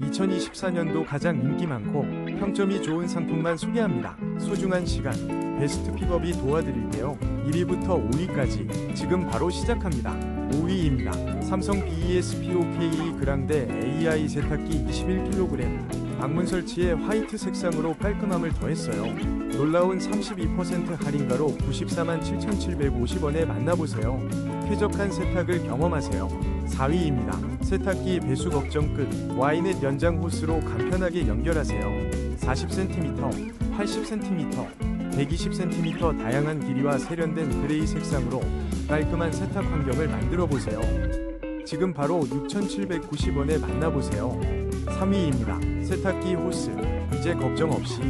2024년도 가장 인기 많고 평점이 좋은 상품만 소개합니다. 소중한 시간, 베스트 픽업이 도와드릴게요. 1위부터 5위까지 지금 바로 시작합니다. 5위입니다. 삼성 BESPOKE 그랑데 AI 세탁기 21kg. 방문 설치에 화이트 색상으로 깔끔함을 더했어요. 놀라운 32% 할인가로 94만 7,750원에 만나보세요. 쾌적한 세탁을 경험하세요. 4위입니다. 세탁기 배수 걱정 끝. 와이넷 연장 호스로 간편하게 연결하세요. 40cm, 80cm, 120cm 다양한 길이와 세련된 그레이 색상으로 깔끔한 세탁 환경을 만들어 보세요. 지금 바로 6,790원에 만나보세요. 3위입니다. 세탁기 호스. 이제 걱정 없이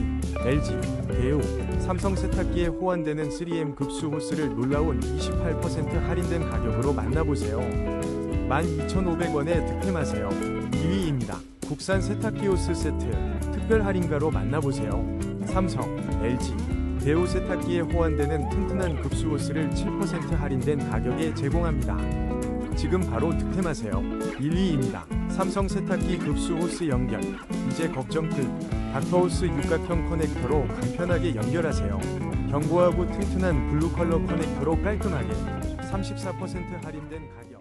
LG, 대우, 삼성 세탁기에 호환되는 3M 급수 호스를 놀라운 28% 할인된 가격으로 만나보세요. 12,500원에 득템하세요. 2위입니다. 국산 세탁기 호스 세트 특별 할인가로 만나보세요. 삼성, LG, 대우 세탁기에 호환되는 튼튼한 급수 호스를 7% 할인된 가격에 제공합니다. 지금 바로 득템하세요. 1위입니다. 삼성 세탁기 급수 호스 연결. 이제 걱정 끝. 닥터호스 육각형 커넥터로 간편하게 연결하세요. 견고하고 튼튼한 블루 컬러 커넥터로 깔끔하게 34% 할인된 가격.